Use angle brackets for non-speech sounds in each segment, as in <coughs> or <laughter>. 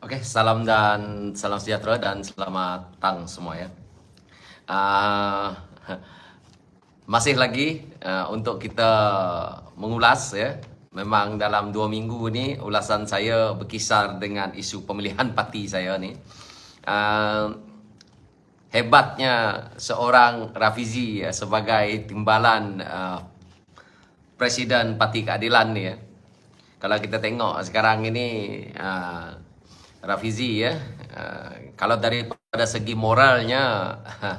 Okey, salam dan salam sejahtera dan selamat datang semua ya. Uh, <laughs> masih lagi uh, untuk kita mengulas ya. Memang dalam dua minggu ni ulasan saya berkisar dengan isu pemilihan parti saya ni. Uh, hebatnya seorang Rafizi ya, sebagai timbalan uh, Presiden Parti Keadilan ni ya. Kalau kita tengok sekarang ini uh, Rafizi ya, uh, kalau daripada segi moralnya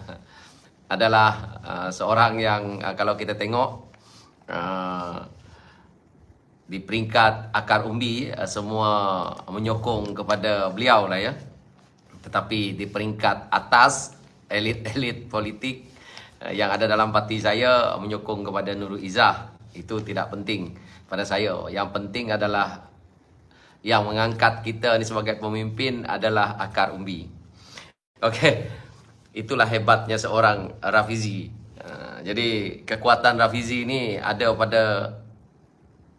<laughs> adalah uh, seorang yang uh, kalau kita tengok uh, di peringkat akar umbi uh, semua menyokong kepada beliau lah ya. Tetapi di peringkat atas elit-elit <laughs> politik uh, yang ada dalam parti saya menyokong kepada Nurul Izzah itu tidak penting pada saya. Yang penting adalah yang mengangkat kita ni sebagai pemimpin adalah akar umbi. Okey. Itulah hebatnya seorang Rafizi. Uh, jadi kekuatan Rafizi ni ada pada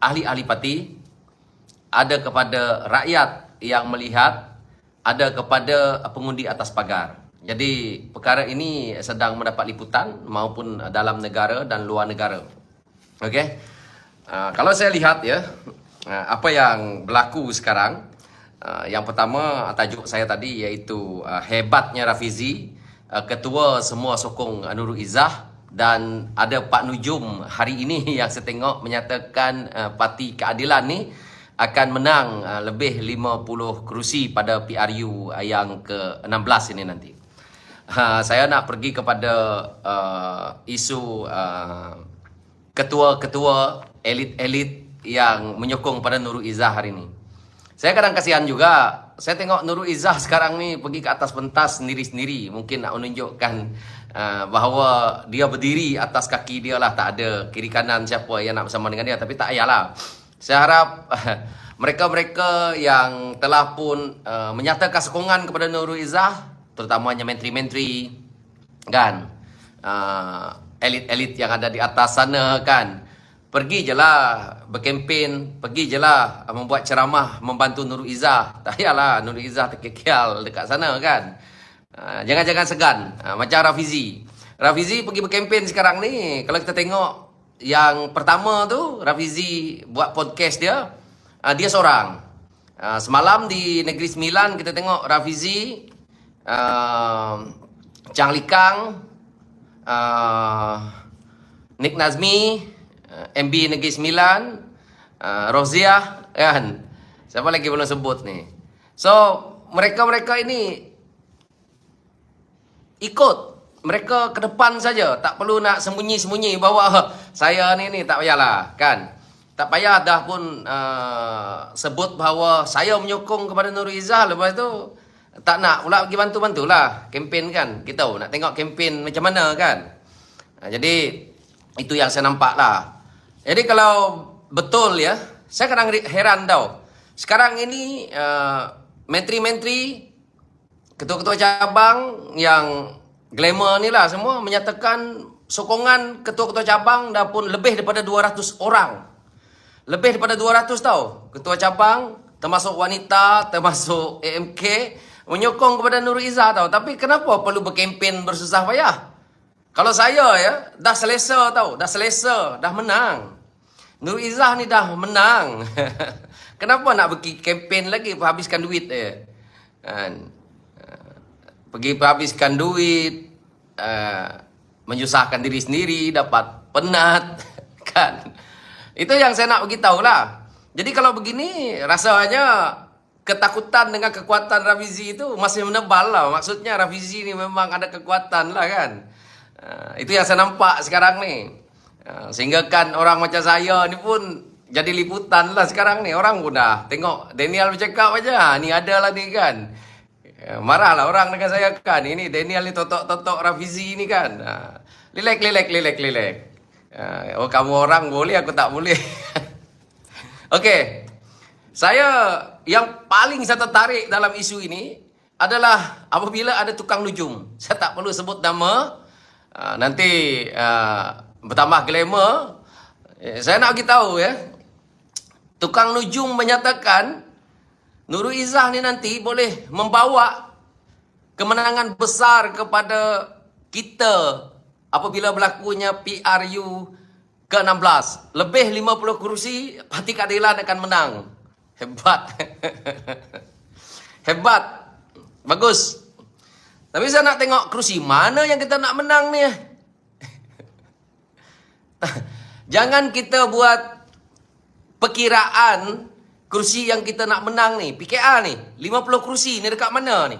ahli-ahli parti, ada kepada rakyat yang melihat, ada kepada pengundi atas pagar. Jadi perkara ini sedang mendapat liputan maupun dalam negara dan luar negara. Okey. Uh, kalau saya lihat ya, apa yang berlaku sekarang, uh, yang pertama tajuk saya tadi iaitu uh, hebatnya Rafizi, uh, ketua semua sokong Nurul Izzah dan ada Pak Nujum hari ini <laughs> yang saya tengok menyatakan uh, Parti Keadilan ni akan menang uh, lebih 50 kerusi pada PRU uh, yang ke-16 ini nanti. Uh, saya nak pergi kepada uh, isu uh, ketua-ketua elit-elit yang menyokong pada Nurul Izzah hari ini. Saya kadang kasihan juga. Saya tengok Nurul Izzah sekarang ni pergi ke atas pentas sendiri-sendiri. Mungkin nak menunjukkan uh, bahawa dia berdiri atas kaki dia lah. Tak ada kiri kanan siapa yang nak bersama dengan dia. Tapi tak payahlah. Saya harap <laughs> mereka-mereka yang telah pun uh, menyatakan sokongan kepada Nurul Izzah. Terutamanya menteri-menteri. Kan? Uh, elit-elit yang ada di atas sana kan pergi je lah berkempen pergi je lah membuat ceramah membantu Nurul Izzah. <laughs> Tak payahlah Nurul Izzah terkekial dekat sana kan. Ha, jangan-jangan segan. Ha, macam Rafizi. Rafizi pergi berkempen sekarang ni. Kalau kita tengok yang pertama tu Rafizi buat podcast dia dia seorang. Semalam di Negeri Sembilan kita tengok Rafizi Chang Likang Nick Nazmi, uh, MB Negeri Sembilan, uh, Roziah, kan? Siapa lagi belum sebut ni? So, mereka-mereka ini ikut mereka ke depan saja, tak perlu nak sembunyi-sembunyi bahawa saya ni ni tak payahlah, kan? Tak payah dah pun uh, sebut bahawa saya menyokong kepada Nurul Izzah lepas tu tak nak pula pergi bantu-bantulah kempen kan. Kita nak tengok kempen macam mana kan. Jadi itu yang saya nampak lah. Jadi kalau betul ya, saya kadang heran tau. Sekarang ini uh, menteri-menteri, ketua-ketua cabang yang glamour ni lah semua menyatakan sokongan ketua-ketua cabang dah pun lebih daripada 200 orang. Lebih daripada 200 tau. Ketua cabang, termasuk wanita, <laughs> termasuk AMK, menyokong kepada Nur Izzah tau. Tapi kenapa perlu berkempen bersusah payah? Kalau saya ya, dah selesa tau, dah selesa, dah menang. Nur Izzah ni dah menang. <laughs> Kenapa nak pergi kempen lagi, habiskan duit dia? Kan? Pergi habiskan duit, uh, menyusahkan diri sendiri, dapat penat. <laughs> kan? Itu yang saya nak beritahu lah. Jadi kalau begini, rasanya ketakutan dengan kekuatan Rafizi itu masih menebal lah. Maksudnya Rafizi ni memang ada kekuatan lah kan. Uh, itu yang saya nampak sekarang ni. Uh, sehingga kan orang macam saya ni pun jadi liputan lah sekarang ni. Orang pun dah tengok Daniel bercakap aja. Ni ada lah ni kan. Marahlah orang dengan saya kan. Ini Daniel ni totok-totok Rafizi ni kan. Lilek, lilek, lilek, lilek. Oh kamu orang boleh, aku tak boleh. <laughs> Okey. Saya yang paling saya tertarik dalam isu ini adalah apabila ada tukang nujum. Saya tak perlu sebut nama. Uh, nanti uh, bertambah glamour. Eh, saya nak bagi tahu ya. Tukang nujum menyatakan Nurul Izzah ni nanti boleh membawa kemenangan besar kepada kita apabila berlakunya PRU ke-16. Lebih 50 kerusi, Parti Keadilan akan menang. Hebat. <laughs> Hebat. Bagus. Tapi saya nak tengok kerusi mana yang kita nak menang ni. <laughs> Jangan kita buat perkiraan kerusi yang kita nak menang ni. PKR ni. 50 kerusi ni dekat mana ni?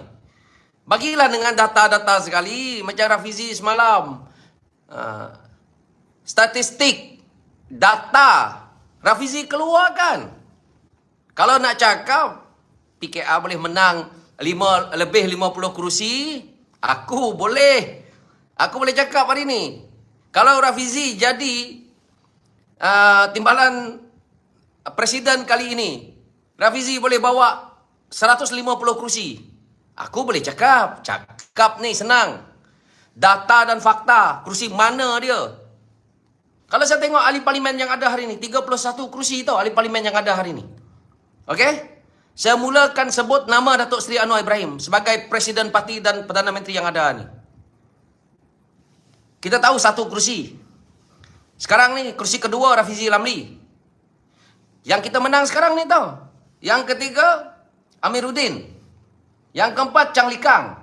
Bagilah dengan data-data sekali. Macam Rafizi semalam. Uh, statistik. Data. Rafizi keluarkan. Kalau nak cakap, PKR boleh menang lima, lebih 50 kerusi, aku boleh. Aku boleh cakap hari ni. Kalau Rafizi jadi uh, timbalan presiden kali ini, Rafizi boleh bawa 150 kerusi. Aku boleh cakap. Cakap ni senang. Data dan fakta. Kerusi mana dia? Kalau saya tengok ahli parlimen yang ada hari ini, 31 kerusi tau ahli parlimen yang ada hari ini. Okey? Saya mulakan sebut nama Datuk Seri Anwar Ibrahim sebagai Presiden Parti dan Perdana Menteri yang ada ni. Kita tahu satu kerusi. Sekarang ni kerusi kedua Rafizi Lamli. Yang kita menang sekarang ni tahu. Yang ketiga Amiruddin. Yang keempat Chang Likang.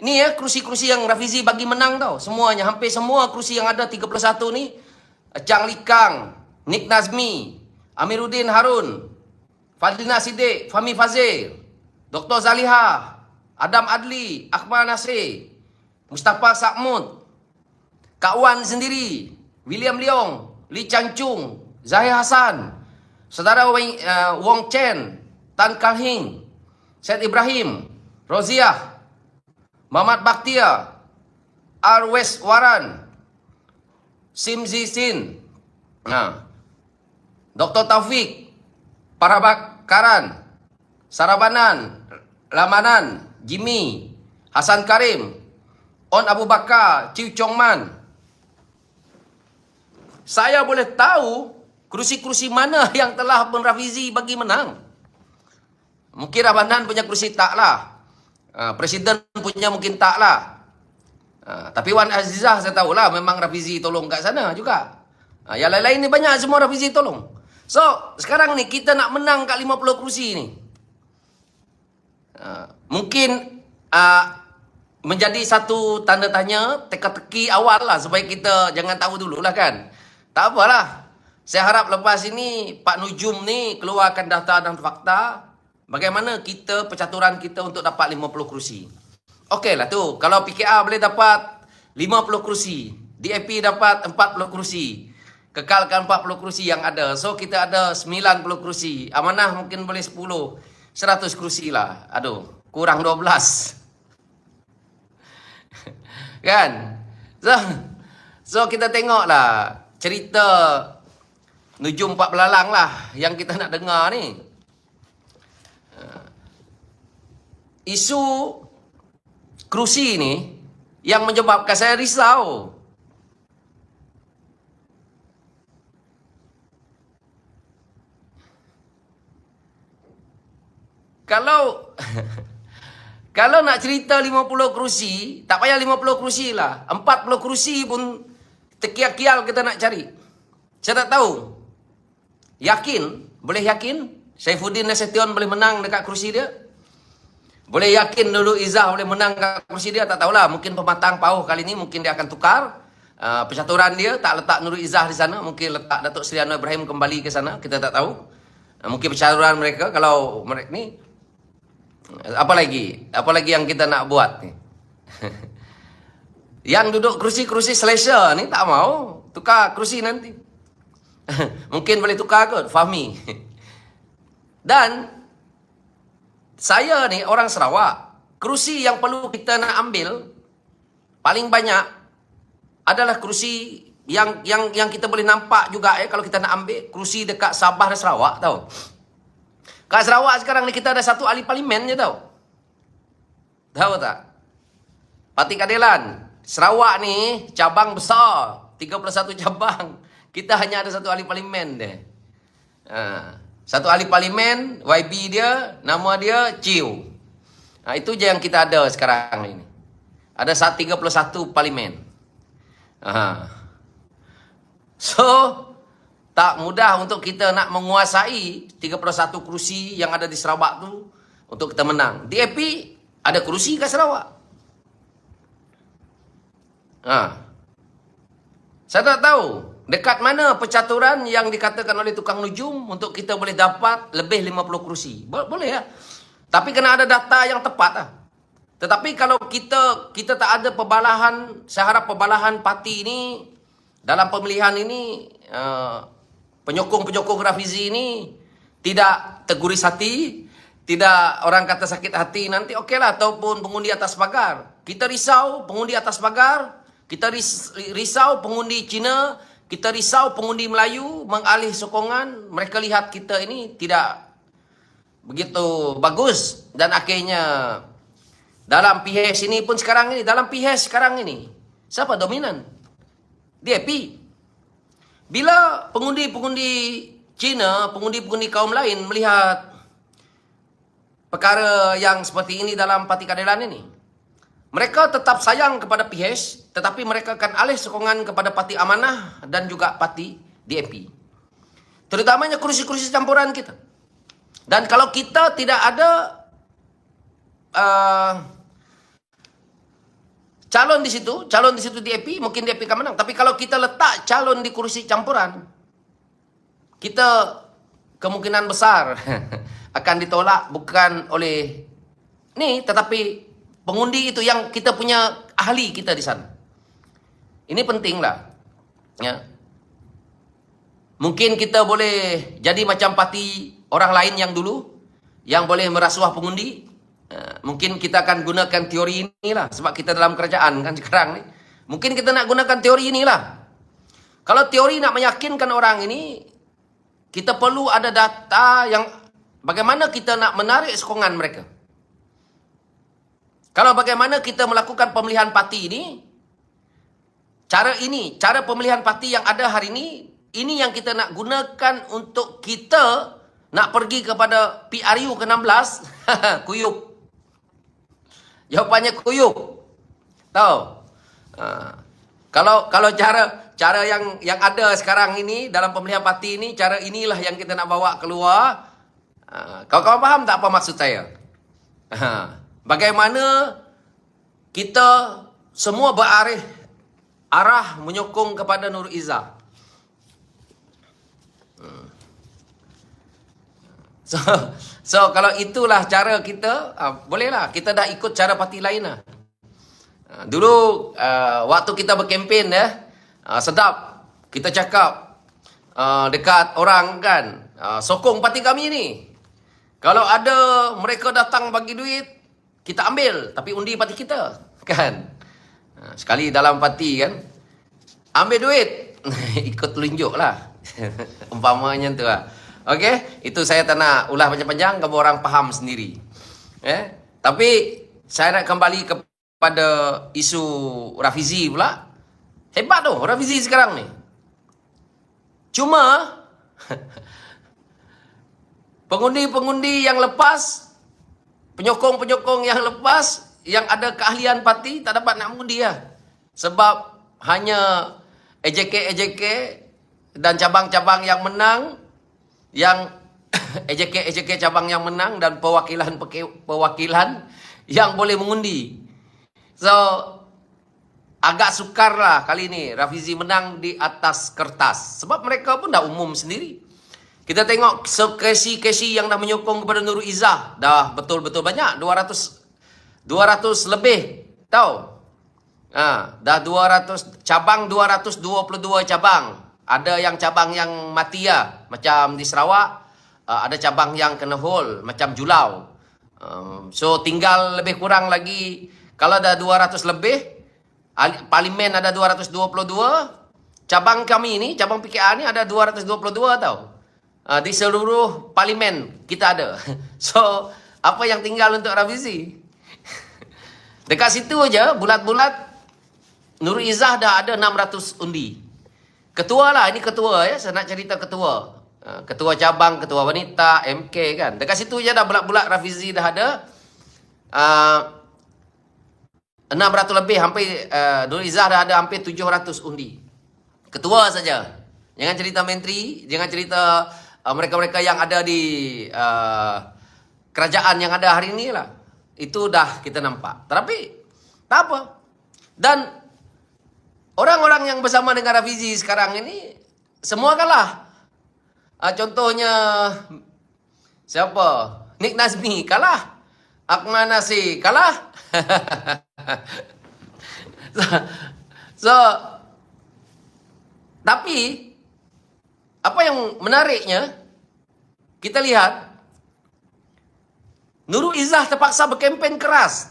Ini ya kerusi-kerusi yang Rafizi bagi menang tau. Semuanya hampir semua kerusi yang ada 31 ni Chang Likang, Nik Nazmi, Amiruddin Harun, Fadlina Siddiq, Fahmi Fazil, Dr. Zaliha, Adam Adli, Akmal Nasir, Mustafa Sakmud, Kak Wan sendiri, William Leong, Lee Chang Chung, Zahir Hassan, Saudara Wong, uh, Wong Chen, Tan Kal Hing, Syed Ibrahim, Roziah, Muhammad Bakhtia, Arwes Waran, Sim Zizin, nah, Dr. Taufik, Parabakaran, Sarabanan, Lamanan, Jimmy, Hasan Karim, On Abu Bakar, Chiu Chong Man. Saya boleh tahu kerusi-kerusi mana <laughs> yang telah Abang Rafizi bagi menang. Mungkin Rabanan punya kerusi taklah. Uh, Presiden punya mungkin taklah. Uh, tapi Wan Azizah saya tahulah memang Rafizi tolong kat sana juga. Uh, yang lain-lain ni banyak semua Rafizi tolong. So, sekarang ni kita nak menang kat 50 kerusi ni. Uh, mungkin uh, menjadi satu tanda tanya, teka-teki awal lah supaya kita jangan tahu dulu lah kan. Tak apalah. Saya harap lepas ini Pak Nujum ni keluarkan data dan fakta bagaimana kita percaturan kita untuk dapat 50 kerusi. Okey lah tu. Kalau PKR boleh dapat 50 kerusi, DAP dapat 40 kerusi. Kekalkan 40 kerusi yang ada. So kita ada 90 kerusi. Amanah mungkin boleh 10. 100 kerusi lah. Aduh, kurang 12. <laughs> kan? So, so kita tengoklah cerita Nujum Pak Belalang lah yang kita nak dengar ni. Isu kerusi ni yang menyebabkan saya risau. Kalau <laughs> kalau nak cerita 50 kerusi, tak payah 50 kerusi lah. 40 kerusi pun tekiak-kial kita nak cari. Saya tak tahu. Yakin? Boleh yakin? Saifuddin Nasution boleh menang dekat kerusi dia? Boleh yakin dulu Izzah boleh menang dekat kerusi dia? Tak tahulah. Mungkin pematang pauh kali ni mungkin dia akan tukar. Uh, percaturan dia tak letak Nurul Izzah di sana. Mungkin letak Datuk Seri Anwar Ibrahim kembali ke sana. Kita tak tahu. Uh, mungkin percaturan mereka kalau mereka ni apa lagi? Apa lagi yang kita nak buat ni? <laughs> yang duduk kerusi-kerusi selesa ni tak mau tukar kerusi nanti. <laughs> Mungkin boleh tukar kot, Fahmi. <laughs> Dan saya ni orang Sarawak, kerusi yang perlu kita nak ambil paling banyak adalah kerusi yang yang yang kita boleh nampak juga ya kalau kita nak ambil kerusi dekat Sabah dan Sarawak tahu. Kat Sarawak sekarang ni kita ada satu ahli parlimen je tau. Tahu tak? Parti Keadilan. Sarawak ni cabang besar. 31 cabang. Kita hanya ada satu ahli parlimen dia. Ha. Satu ahli parlimen, YB dia, nama dia Chiu. Ha, itu je yang kita ada sekarang ini. Ada 31 parlimen. Ha. So, tak mudah untuk kita nak menguasai 31 kerusi yang ada di Sarawak tu untuk kita menang. DAP ada kerusi ke Sarawak? Ha. Saya tak tahu dekat mana percaturan yang dikatakan oleh tukang nujum untuk kita boleh dapat lebih 50 kerusi. Boleh ya. Tapi kena ada data yang tepat lah. Tetapi kalau kita kita tak ada pembalahan, saya harap pembalahan parti ini dalam pemilihan ini uh, penyokong-penyokong Rafizi ini tidak teguris hati, tidak orang kata sakit hati nanti okeylah ataupun pengundi atas pagar. Kita risau pengundi atas pagar, kita risau pengundi Cina, kita risau pengundi Melayu mengalih sokongan, mereka lihat kita ini tidak begitu bagus dan akhirnya dalam PH ini pun sekarang ini, dalam PH sekarang ini, siapa dominan? DAP. Bila pengundi-pengundi Cina, pengundi-pengundi kaum lain melihat perkara yang seperti ini dalam parti keadilan ini, mereka tetap sayang kepada PH, tetapi mereka akan alih sokongan kepada parti amanah dan juga parti DAP. Terutamanya kursi-kursi campuran kita. Dan kalau kita tidak ada uh, calon di situ, calon di situ DAP, mungkin DAP akan menang. Tapi kalau kita letak calon di kursi campuran, kita kemungkinan besar <laughs> akan ditolak bukan oleh ni, tetapi pengundi itu yang kita punya ahli kita di sana. Ini pentinglah. Ya. Mungkin kita boleh jadi macam parti orang lain yang dulu yang boleh merasuah pengundi mungkin kita akan gunakan teori inilah sebab kita dalam kerajaan kan <laughs> sekarang ni. Mungkin kita nak gunakan teori inilah. Kalau teori nak meyakinkan orang ini, kita perlu ada data yang bagaimana kita nak menarik sokongan mereka. Kalau bagaimana kita melakukan pemilihan parti ini, cara ini, cara pemilihan parti yang ada hari ini, ini yang kita nak gunakan untuk kita nak pergi kepada PRU ke-16, <laughs> kuyup. Jawapannya kuyup. Tahu? Ha. Kalau kalau cara cara yang yang ada sekarang ini dalam pemilihan parti ini, cara inilah yang kita nak bawa keluar. Ha. Kau kau faham tak apa maksud saya? Ha. Bagaimana kita semua berarah arah menyokong kepada Nur Izzah. So, So kalau itulah cara kita, uh, bolehlah kita dah ikut cara parti lain lah. Uh, dulu uh, waktu kita berkempen ya, uh, sedap kita cakap uh, dekat orang kan, uh, sokong parti kami ni. Kalau ada mereka datang bagi duit, kita ambil tapi undi parti kita <laughs> kan. Sekali dalam parti kan, ambil duit, <laughs> ikut tunjuk lah. <laughs> Umpamanya tu lah. Okey, itu saya tak nak ulah panjang-panjang kamu orang faham sendiri. Eh, tapi saya nak kembali kepada isu Rafizi pula. Hebat tu Rafizi sekarang ni. Cuma <laughs> pengundi-pengundi yang lepas, penyokong-penyokong yang lepas yang ada keahlian parti tak dapat nak mengundi lah. Sebab hanya EJK-EJK dan cabang-cabang yang menang yang <coughs> EJK-EJK cabang yang menang dan perwakilan-perwakilan yang boleh mengundi. So, agak sukar lah kali ini Rafizi menang di atas kertas. Sebab mereka pun dah umum sendiri. Kita tengok sekesi-kesi yang dah menyokong kepada Nurul Izzah. Dah betul-betul banyak. 200 200 lebih. Tahu? Ha, dah 200 cabang 222 cabang. Ada yang cabang yang mati ya, macam di Sarawak. Uh, ada cabang yang kena hold, macam Julau. Um, so tinggal lebih kurang lagi, kalau ada 200 lebih, parlimen ada 222, cabang kami ini, cabang PKA ini ada 222 tau. Uh, di seluruh parlimen kita ada. <laughs> So, apa yang tinggal untuk revisi? <laughs> Dekat situ aja, bulat-bulat, Nur Izzah dah ada 600 undi. Ketua lah, ini ketua ya. Saya nak cerita ketua. uh, ketua cabang, ketua wanita, MK kan. Dekat situ je dah bulat-bulat Rafizi dah ada. Uh, 600 lebih hampir uh, Nur Izzah dah ada hampir 700 undi. Ketua saja. Jangan cerita menteri, jangan cerita uh, mereka-mereka yang ada di uh, kerajaan yang ada hari ini lah. Itu dah kita nampak. Tetapi tak apa. Dan orang-orang yang bersama dengan Rafizi sekarang ini semua kalah. Uh, contohnya siapa? Nick Nazmi kalah. Akmal Nasir kalah. <laughs> so, so tapi apa yang menariknya kita lihat Nurul Izzah terpaksa berkempen keras.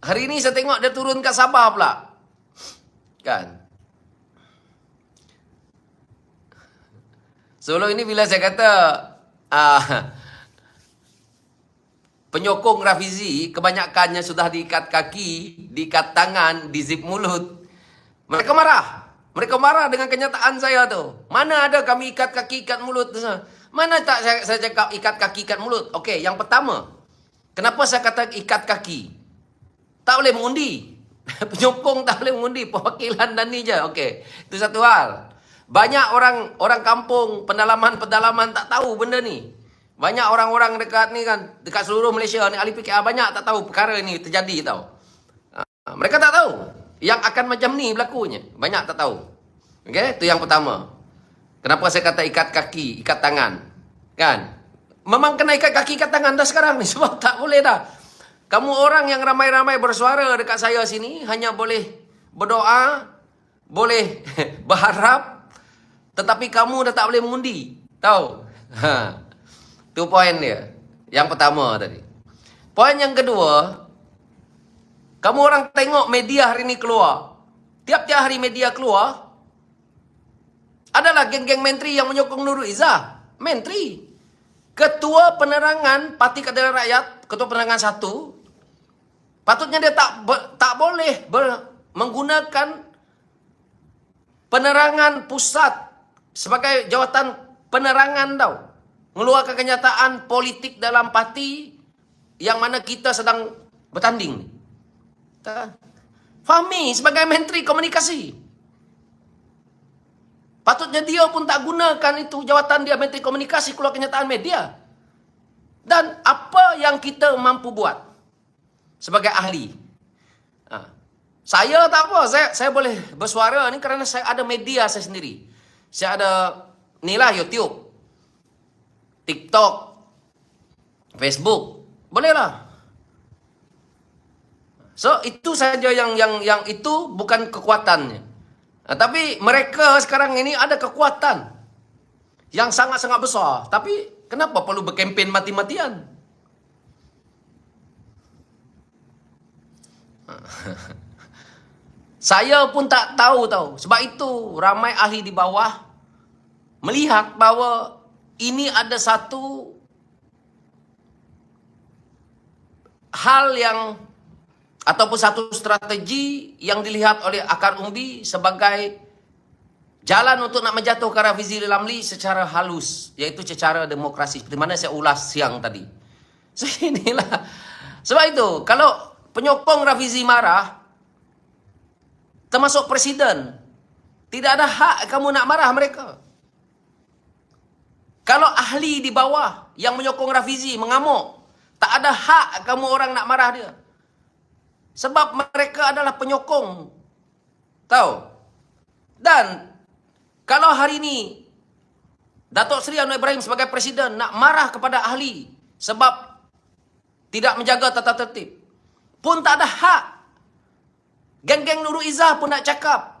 Hari ini saya tengok dia turun kat Sabah pula. Kan? Sebelum ini bila saya kata uh, penyokong Rafizi kebanyakannya sudah diikat kaki, diikat tangan, dizip mulut. Mereka marah. Mereka marah dengan kenyataan saya tu. Mana ada kami ikat kaki, ikat mulut. Mana tak saya, saya cakap ikat kaki, ikat mulut. Okey, yang pertama. Kenapa saya kata ikat kaki? Tak boleh mengundi. <laughs> Penyokong tak boleh mengundi. Perwakilan dan ni je. Okey, itu satu hal. Banyak orang orang kampung, pendalaman-pendalaman tak tahu benda ni. Banyak orang-orang dekat ni kan, dekat seluruh Malaysia ni, ahli PKR banyak tak tahu perkara ni terjadi tahu. Ah, mereka tak tahu yang akan macam ni berlakunya. Banyak tak tahu. Okey, itu yang pertama. Kenapa saya kata ikat kaki, ikat tangan? Kan? Memang kena ikat kaki, ikat tangan dah sekarang ni <laughs> sebab tak boleh dah. Kamu orang yang ramai-ramai bersuara dekat saya sini hanya boleh berdoa, boleh <laughs> berharap tetapi kamu dah tak boleh mengundi. Tahu? Ha. Tu poin dia. Yang pertama tadi. Poin yang kedua, kamu orang tengok media hari ini keluar. Tiap-tiap hari media keluar. Adalah geng-geng menteri yang menyokong Nurul Izzah. Menteri. Ketua penerangan Parti Keadilan Rakyat. Ketua penerangan satu. Patutnya dia tak tak boleh ber, menggunakan penerangan pusat sebagai jawatan penerangan tau. Mengeluarkan kenyataan politik dalam parti yang mana kita sedang bertanding. Fahmi sebagai menteri komunikasi. Patutnya dia pun tak gunakan itu jawatan dia menteri komunikasi keluar kenyataan media. Dan apa yang kita mampu buat sebagai ahli? Ha. Saya tak apa, saya saya boleh bersuara ni kerana saya ada media saya sendiri. Saya ada ni lah YouTube, TikTok, Facebook. Bolehlah. So itu saja yang yang yang itu bukan kekuatannya. Nah, tapi mereka sekarang ini ada kekuatan yang sangat-sangat besar. Tapi kenapa perlu berkempen mati-matian? <laughs> Saya pun tak tahu tahu. Sebab itu ramai ahli di bawah melihat bahawa ini ada satu hal yang ataupun satu strategi yang dilihat oleh akar umbi sebagai jalan untuk nak menjatuhkan Rafizi Lamli secara halus iaitu secara demokrasi seperti mana saya ulas siang tadi. <laughs> So inilah sebab itu kalau penyokong Rafizi marah termasuk presiden tidak ada hak kamu nak marah mereka. Kalau ahli di bawah yang menyokong Rafizi mengamuk, tak ada hak kamu orang nak marah dia. Sebab mereka adalah penyokong. Tahu? Dan kalau hari ini Datuk Seri Anwar Ibrahim sebagai presiden nak marah kepada ahli sebab tidak menjaga tata tertib pun tak ada hak. Geng-geng Nurul Izzah pun nak cakap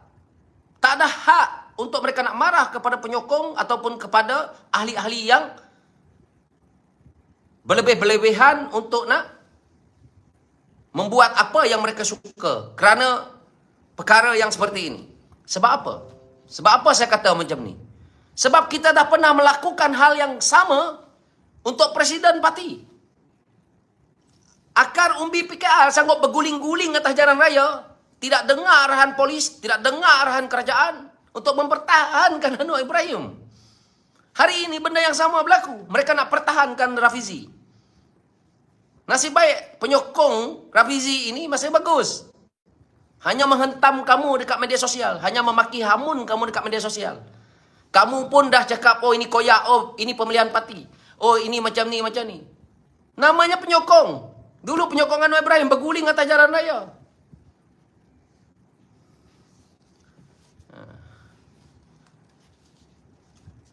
tak ada hak untuk mereka nak marah kepada penyokong ataupun kepada ahli-ahli yang berlebih-lebihan untuk nak membuat apa yang mereka suka kerana perkara yang seperti ini. Sebab apa? Sebab apa saya kata macam ni? Sebab kita dah pernah melakukan hal yang sama untuk presiden parti. Akar umbi PKR sanggup berguling-guling atas jalan raya, tidak dengar arahan polis, tidak dengar arahan kerajaan untuk mempertahankan Anwar Ibrahim. Hari ini benda yang sama berlaku. Mereka nak pertahankan Rafizi. Nasib baik penyokong Rafizi ini masih bagus. Hanya menghentam kamu dekat media sosial. Hanya memaki hamun kamu dekat media sosial. Kamu pun dah cakap, oh ini koyak, oh ini pemilihan parti. Oh ini macam ni, macam ni. Namanya penyokong. Dulu penyokong Anwar Ibrahim berguling atas jalan raya.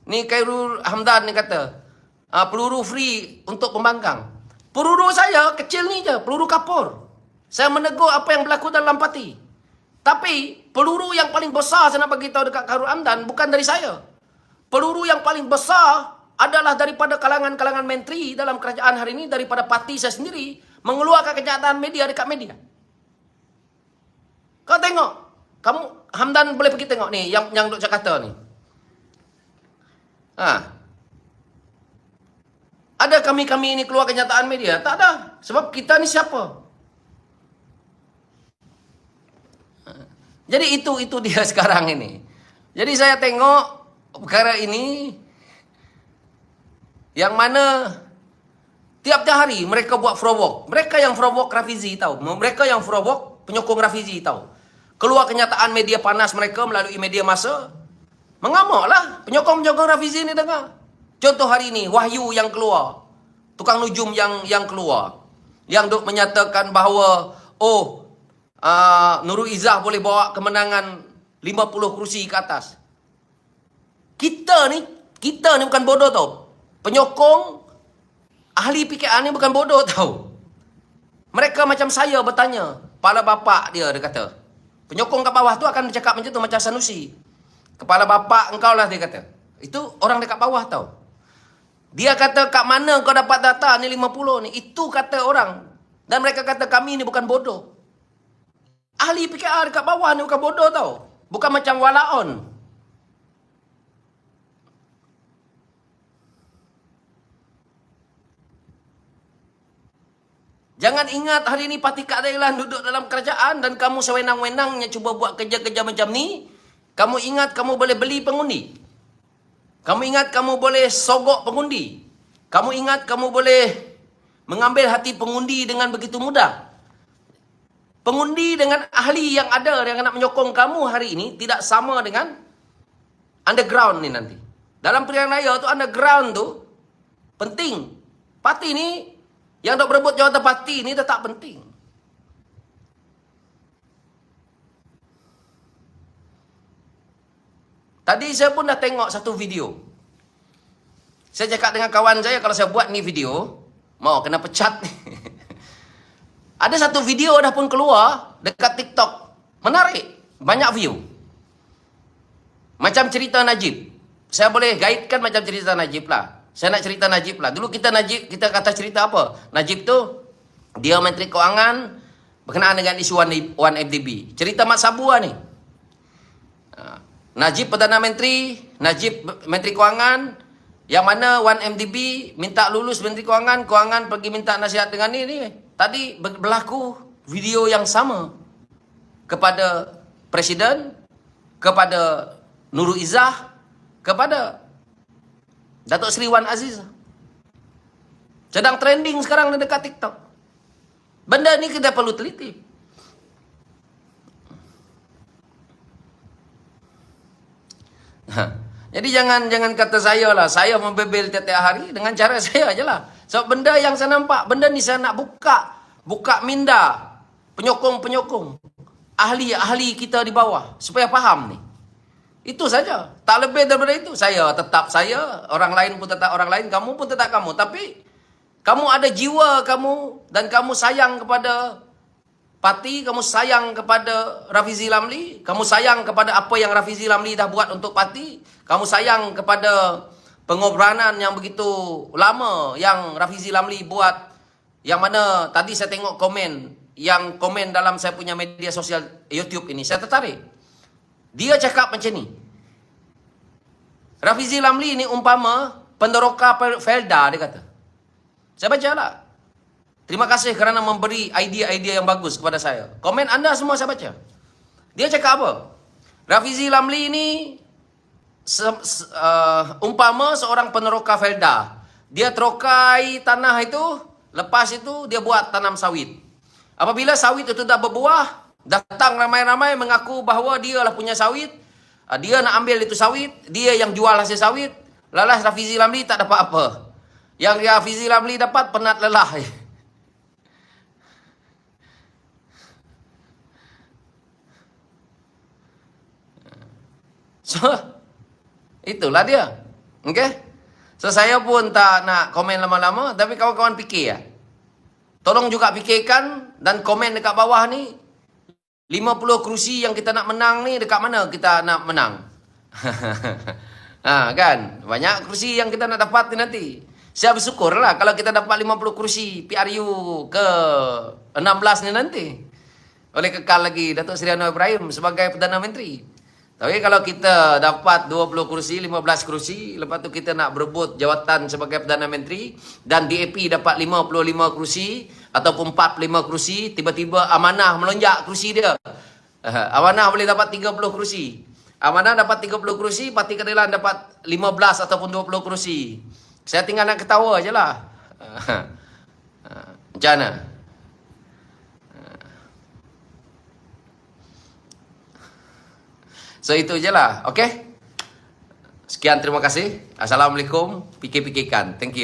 Ni Khairul Hamdan ni kata, uh, peluru free untuk pembangkang. Peluru saya kecil ni je, peluru kapur. Saya menegur apa yang berlaku dalam parti. Tapi peluru yang paling besar saya nak bagi tahu dekat Khairul Hamdan bukan dari saya. Peluru yang paling besar adalah daripada kalangan-kalangan menteri dalam kerajaan hari ini daripada parti saya sendiri mengeluarkan kenyataan media dekat media. Kau tengok, kamu Hamdan boleh pergi tengok ni yang yang duk kata ni. Ha. Ada kami-kami ini keluar kenyataan media? Tak ada. Sebab kita ni siapa? Ha. Jadi itu itu dia <laughs> sekarang ini. Jadi saya tengok perkara ini yang mana tiap-tiap hari mereka buat frowok. Mereka yang frowok Rafizi tahu. Mereka yang frowok penyokong Rafizi tahu. Keluar kenyataan media panas mereka melalui media masa. Mengamaklah penyokong-penyokong Rafizi ni dengar. Contoh hari ini Wahyu yang keluar. Tukang nujum yang yang keluar. Yang duk menyatakan bahawa oh uh, Nurul Izzah boleh bawa kemenangan 50 kursi ke atas. Kita ni kita ni bukan bodoh tau. Penyokong ahli PKR ni bukan bodoh tau. Mereka macam saya bertanya. Kepala bapak dia, dia kata. Penyokong kat bawah tu akan bercakap macam tu, macam Sanusi. Kepala bapak engkau lah, dia kata. Itu orang dekat bawah tau. Dia kata, kat mana kau dapat data ni 50 ni? Itu kata orang. Dan mereka kata, kami ni bukan bodoh. Ahli PKR dekat bawah ni bukan bodoh tau. Bukan macam walaon. Jangan ingat hari ini Parti Keadilan duduk dalam kerajaan dan kamu sewenang-wenangnya cuba buat kerja-kerja macam ni. Kamu ingat kamu boleh beli pengundi. Kamu ingat kamu boleh sogok pengundi. Kamu ingat kamu boleh mengambil hati pengundi dengan begitu mudah. Pengundi dengan ahli yang ada yang nak menyokong kamu hari ini tidak sama dengan underground ni nanti. Dalam pilihan raya tu underground tu penting. Parti ni yang nak berebut jawatan parti ni dah tak penting. Tadi saya pun dah tengok satu video. Saya cakap dengan kawan saya kalau saya buat ni video, mau kena pecat ni. <laughs> Ada satu video dah pun keluar dekat TikTok. Menarik. Banyak view. Macam cerita Najib. Saya boleh gaitkan macam cerita Najib lah. Saya nak cerita Najib lah. Dulu kita Najib, kita kata cerita apa? Najib tu, dia Menteri Kewangan berkenaan dengan isu 1FDB. Cerita Mat Sabu lah ni. Ha. Najib Perdana Menteri, Najib Menteri Kewangan, yang mana 1MDB minta lulus Menteri Kewangan, Kewangan pergi minta nasihat dengan ni. ni. Tadi berlaku video yang sama kepada Presiden, kepada Nurul Izzah, kepada Datuk Seri Wan Aziz. Sedang trending sekarang di dekat TikTok. Benda ni kita perlu teliti. <laughs> Jadi jangan jangan kata saya lah, saya membebel tiap-tiap hari dengan cara <laughs> saya aja lah. Sebab benda yang saya nampak, benda ni saya nak buka, buka minda penyokong-penyokong ahli-ahli kita di bawah supaya faham ni. Itu saja. Tak lebih daripada itu. Saya tetap saya, orang lain pun tetap orang lain, kamu pun tetap kamu. Tapi kamu ada jiwa kamu dan kamu sayang kepada parti, kamu sayang kepada Rafizi Lamli, kamu sayang kepada apa yang Rafizi Lamli dah buat untuk parti, kamu sayang kepada pengobranan yang begitu lama yang Rafizi Lamli buat yang mana tadi saya tengok komen yang komen dalam saya punya media sosial YouTube ini saya tertarik dia cakap macam ni. Rafizi Lamli ni umpama penderoka Felda dia kata. Saya baca lah. Terima kasih kerana memberi idea-idea yang bagus kepada saya. Komen anda semua saya baca. Dia cakap apa? Rafizi Lamli ni se- se- uh, umpama seorang peneroka Felda, dia terokai tanah itu, lepas itu dia buat tanam sawit. Apabila sawit itu dah berbuah, datang ramai-ramai mengaku bahawa dia lah punya sawit, uh, dia nak ambil itu sawit, dia yang jual hasil sawit, lalas Rafizi Lamli tak dapat apa. Yang Rafizi Lamli dapat penat lelah. <laughs> So, itulah dia. Okey? So, saya pun tak nak komen lama-lama. Tapi kawan-kawan fikir ya. Tolong juga fikirkan dan komen dekat bawah ni. 50 kerusi yang kita nak menang ni dekat mana kita nak menang? <laughs> ha, kan? Banyak kerusi yang kita nak dapat ni nanti. Saya bersyukur lah kalau kita dapat 50 kerusi PRU ke 16 ni nanti. Oleh kekal lagi Datuk Seri Anwar Ibrahim sebagai Perdana Menteri. Tapi kalau kita dapat 20 kursi, 15 kursi, lepas tu kita nak berebut jawatan sebagai Perdana Menteri dan DAP dapat 55 kursi ataupun 45 kursi, tiba-tiba amanah melonjak kursi dia. Amanah boleh dapat 30 kursi. Amanah dapat 30 kursi, Parti Keadilan dapat 15 ataupun 20 kursi. Saya tinggal nak ketawa je lah. Macam mana? So itu je lah. Okay? Sekian terima kasih. Assalamualaikum. Fikir-fikirkan. Thank you.